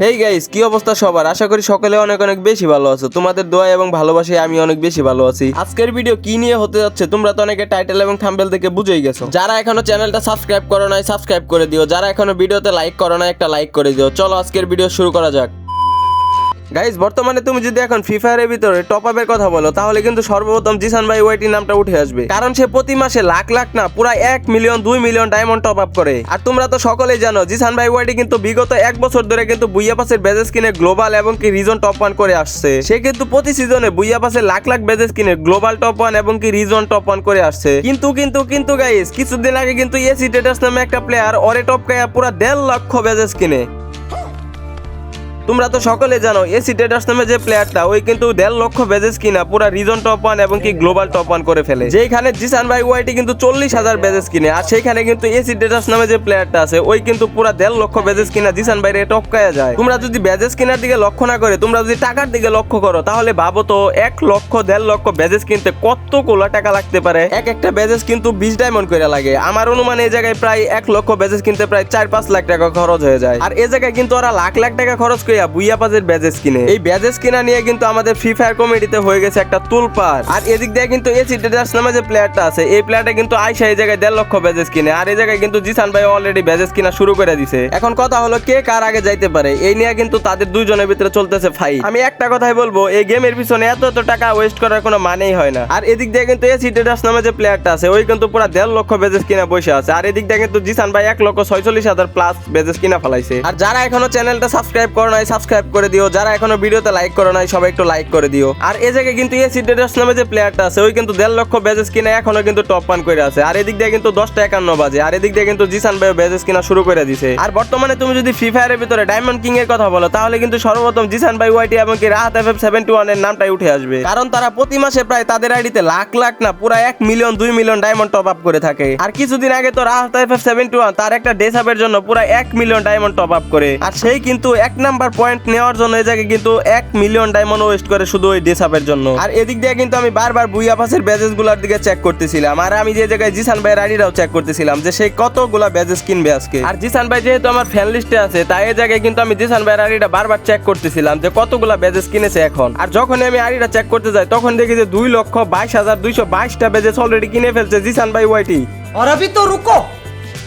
Hey guys কি অবস্থা সবার? আশা করি সকলে অনেক অনেক বেশি ভালো আছো। তোমাদের দোয়া এবং ভালোবাসায় আমি অনেক বেশি ভালো আছি। আজকের ভিডিও কি নিয়ে হতে যাচ্ছে তোমরা তো অনেকে টাইটেল এবং থাম্বেল থেকে বুঝেই গেছো। যারা এখনও চ্যানেলটা সাবস্ক্রাইব করো নাই সাবস্ক্রাইব করে দিও। যারা এখনও ভিডিওতে লাইক করো না একটা লাইক করে দিও। চলো আজকের ভিডিও শুরু করা যাক। গাইজ বর্তমানে তুমি যদি এখন ফ্রি ফায়ারের ভিতরে টপ আপের কথা বলো, তাহলে কিন্তু সর্বপ্রথম জিসান ভাই ওয়াইটি নামটা উঠে আসবে। কারণ সে প্রতি মাসে লাখ লাখ না, পুরা এক মিলিয়ন দুই মিলিয়ন ডায়মন্ড টপ আপ করে। আর তোমরা তো সকলেই জানো জিসান ভাই ওয়াইটি কিন্তু বিগত এক বছর ধরে কিন্তু বুইয়া পাসের বেজেস কিনে গ্লোবাল এবং কি রিজন টপ ওয়ান করে আসছে। সে কিন্তু প্রতি সিজনে বুইয়া পাসের লাখ লাখ বেজেস কিনে গ্লোবাল টপ ওয়ান এবং কি রিজন টপ ওয়ান করে আসছে। কিন্তু কিন্তু কিন্তু গাইজ কিছুদিন আগে কিন্তু এসি টেটাস নামে একটা প্লেয়ার অরে টপ কায়া পুরা দেড় লক্ষ বেজেস কিনে তোমরা তো সকলে জানো এসি ট্রেডার্স নামে যে প্লেয়ারটা ওই কিন্তু দেড় লক্ষ বেজেস কিনা, পুরা রিজন টপ ওয়ান এবং কি গ্লোবাল টপ ওয়ান করে ফেলে। যেখানে জিসান ভাই ওয়াইটি কিন্তু চল্লিশ হাজার বেজেস কিনে, আর সেইখানে কিন্তু এসি ট্রেডার্স নামে যে প্লেয়ারটা আছে, ওই কিন্তু পুরা দেড় লক্ষ বেজেস কিনা জিসান ভাইরে টপকায়া যায়। তোমরা যদি বেজেস কিনার দিকে লক্ষ্য না করে, তোমরা যদি টাকার দিকে লক্ষ্য করো, তাহলে ভাবো তো এক লক্ষ, দেড় লক্ষ বেজেস কিনতে কত কোলা টাকা লাগতে পারে? এক একটা বেজেস কিন্তু বিশ ডায়মন্ড করে লাগে। আমার অনুমান এই জায়গায় প্রায় এক লক্ষ বেজেস কিনতে প্রায় চার পাঁচ লাখ টাকা খরচ হয়ে যায়। আর এই জায়গায় কিন্তু ওরা লাখ লাখ টাকা খরচ করিয়া বুইয়া পাজের ব্যাজেস কিনে এই ব্যাজেস কিনা নিয়ে কিন্তু আমাদের ফ্রি ফায়ার কমিটিতে হয়ে গেছে একটা তুলপার আর এদিক দিয়ে কিন্তু এসি ডেটাস নামে যে প্লেয়ারটা আছে, এই প্লেয়ারটা কিন্তু আইসা এই জায়গায় দেড় লক্ষ ব্যাজেস কিনে আর এই জায়গায় কিন্তু জিসান ভাই অলরেডি ব্যাজেস কিনা শুরু করে দিছে। এখন কথা হলো কে কার আগে যাইতে পারে। এই নিয়ে কিন্তু তাদের দুইজনের ভিতরে চলতেছে ফাইট আমি একটা কথাই বলব, এই গেমের পিছনে এত এত টাকা ওয়েস্ট করার কোনো মানেই হয় না। আর এদিক দিয়ে কিন্তু এসি ডেটাস নামে যে প্লেয়ারটা আছে, ওই কিন্তু পুরো দেড় লক্ষ বেজেস কিনা বসে আছে। আর এদিক দিয়ে কিন্তু জিসান ভাই এক লক্ষ ছয়চল্লিশ হাজার প্লাস বেজেস কিনা ফেলাইছে। আর যারা এখনও চ্যানেলটা সাবস্ক্রাইব করো নাই সাবস্ক্রাইব করে দিও। যারা এখনও ভিডিওতে লাইক করো নাই, সবাই একটু লাইক করে দিও। আর এই জায়গায় কিন্তু এসি ডেটাস নামে যে প্লেয়ারটা আছে, ওই কিন্তু দেড় লক্ষ বেজেস কিনা এখনও কিন্তু টপ ওয়ান করে আছে। আর এদিক দিয়ে কিন্তু দশটা একান্ন বাজে। আর এদিক দিয়ে কিন্তু জিসান ভাই বেজেস কিনা শুরু করে দিছে। আর বর্তমানে তুমি যদি ফ্রি ফায়ারের ভিতরে ডায়মন্ড কিং এর কথা বলো, তাহলে কিন্তু সর্বপ্রথম জিসান ভাই ওয়াইটি এবং কি রাহাত এফ এফ সেভেন্টি ওয়ানের নামটাই উঠে আসবে। কারণ তারা প্রতি মাসে প্রায় তাদের আইডিতে লাখ লাখ না, পুরা এক মিলিয়ন দুই মিলিয়ন ডায়মন্ড টপ আপ করে থাকে। আর কিছুদিন আগে তো Rahat F F seventy one তার একটা ডেসাপের জন্য পুরা এক মিলিয়ন ডায়মন্ড টপ আপ করে। আর সেই কিন্তু এক নাম্বার পয়েন্ট নেওয়ার জন্য এই জায়গায় কিন্তু এক মিলিয়ন ডায়মন্ড ওয়েস্ট করে শুধু ওই ডেসাপের জন্য আর এদিক দিয়ে কিন্তু আমি বারবার বুইয়া পাসের ব্যাজেস গুলার দিকে চেক করতেছিলাম আর আমি যে জায়গায় জিসান ভাইয়ের আইডিটাও চেক করতেছিলাম যে সেই কতগুলা ব্যাজেস কিনবে আজকে আর জিসান ভাই যেহেতু আমার ফ্যান লিস্টে আছে তাই এই জায়গায় কিন্তু আমি জিসান ভাইয়ের আইডিটা বারবার চেক করতেছিলাম যে কতগুলা ব্যাজেস কিনেছে এখন আর যখন আমি আইডিটা চেক করতে যাই তখন দেখি যে দুই লক্ষ বাইশ হাজার দুইশো বাইশটা ব্যাজেস অলরেডি কিনে ফেলছে জিসান ভাই ওয়াইটি और अभी तो रुको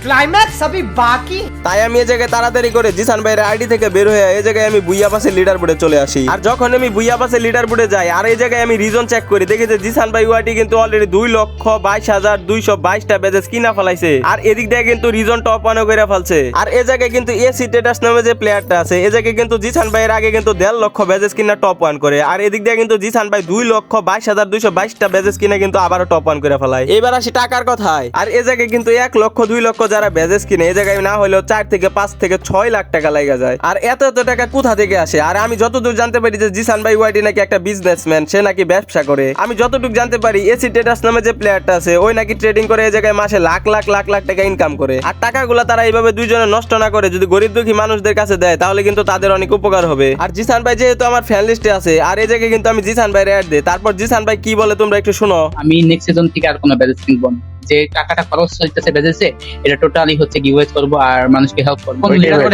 ক্লাইম্যাক্স সবই বাকি তাই আমি এই জায়গায় তাড়াতাড়ি করে জিসান ভাইয়ের আইডি থেকে বের হয়ে এই জায়গায় আমি বুইয়া পাশে লিডার বোর্ডে চলে আসি। আর যখন আমি বুইয়া পাশে লিডার বোর্ডে যাই, আর এই জায়গায় আমি রিজন চেক করি, দেখি যে জিসান ভাই ওয়াটি কিন্তু অলরেডি দুই লক্ষ বাইশ হাজার দুইশো বাইশটা ব্যাচেস কিনা ফেলাইছে। আর এদিক দিয়ে কিন্তু রিজন টপ অন করে ফেলছে। আর এ জায়গায় কিন্তু এ সিটেটাস নামে যে প্লেয়ারটা আছে, এ জায়গায় কিন্তু জিসান ভাইয়ের আগে কিন্তু দেড় লক্ষ ব্যাচেস কিনা টপ ওয়ান করে। আর এদিক দিয়ে কিন্তু জিসান ভাই দুই লক্ষ বাইশ হাজার দুইশো বাইশটা ব্যাচেস কিনা কিন্তু আবারও টপ ওয়ান করে ফেলায়। এবার আসি টাকার কথায়। আর এ জায়গায় কিন্তু এক লক্ষ, দুই লক্ষ যারা বেজেস কিনে, এই জায়গায় না হলেও চার থেকে পাঁচ থেকে ছয় লাখ টাকা লাগা যায়। আর এত এত টাকা কোথা থেকে আসে? আর আমি যতদূর জানতে পারি যে জিসান ভাই ওয়াইটি নাকি একটা বিজনেসম্যান সে নাকি ব্যবসা করে। আমি যতটুকু জানতে পারি এসি ট্রেডার্স নামে যে প্লেয়ারটা আছে, ওই নাকি ট্রেডিং করে এই জায়গায় মাসে লাখ লাখ লাখ লাখ টাকা ইনকাম করে। আর টাকাগুলো তারা এইভাবে দুইজনে নষ্ট না করে, যদি গরিব দুঃখী মানুষদের কাছে দেয়, তাহলে কিন্তু তাদের অনেক উপকার হবে। আর জিসান ভাই যেহেতু আমার ফ্যান লিস্টে আছে, আর এই জায়গায় কিন্তু আমি জিসান ভাই অ্যাড দিই। তারপর জিসান ভাই কি বলে তোমরা একটু শুনো। আমি নেক্সট সিজন থেকে আর কোনো ব্যাজেস কিনবো না। যে টাকাটা খরচ হইতেছে বেজেছে এটা টোটালি হচ্ছে গিভওয়েজ করব আর মানুষকে হেল্প করব।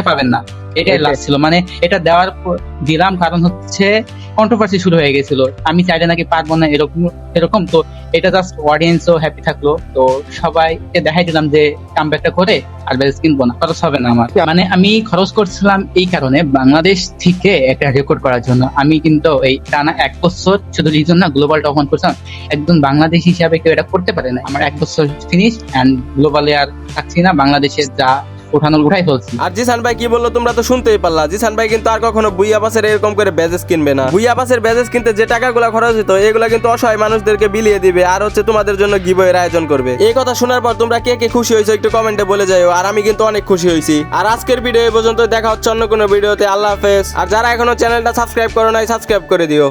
পাবেন না। এটাই। লাস্ট ছিল। মানে এটা দেওয়ার দিলাম কারণ হচ্ছে কন্ট্রোভার্সি শুরু হয়ে গেছিল। আমি চাইলে নাকি পারব না এরকম এরকম। তো এটা জাস্ট অডিয়েন্সও হ্যাপি থাকল। তো সবাইকে দেখাই দিলাম যে কামব্যাকটা করে আর ব্যাজ কিনবো না, খরচ হবে না আমার। মানে আমি খরচ করছিলাম এই কারণে বাংলাদেশ থেকে একটা রেকর্ড করার জন্য। আমি কিন্তু এই টানা এক বছর শুধু রিজন না গ্লোবাল টপ অন করছিলাম। একজন বাংলাদেশ হিসাবে কেউ এটা করতে পারে না। আমার এক বছর ফিনিশ অ্যান্ড গ্লোবালে আর থাকছি না। বাংলাদেশের যা উঠাই আর জিসান ভাই কি বলল তোমরা তো শুনতেই পারলা। জিসান ভাই কিন্তু আর কখনো বুইয়া এরকম করে ব্যাজেস কিনবে না। বুইয়া ব্যাজেস কিনতে যে টাকাগুলো খরচ হতো এগুলো কিন্তু অসহায় মানুষদেরকে বিলিয়ে দিবে আর হচ্ছে তোমাদের জন্য গিবয়ের আয়োজন করবে। এই কথা শোনার পর তোমরা কে কে খুশি হয়েছো একটু কমেন্টে বলে যাও আর আমি কিন্তু অনেক খুশি হয়েছি। আর আজকের ভিডিও এই পর্যন্ত দেখা হচ্ছে অন্য কোনো ভিডিওতে। আল্লাহ হাফেজ। আর যারা এখনও চ্যানেলটা সাবস্ক্রাইব করো নাই, সাবস্ক্রাইব করে দিও।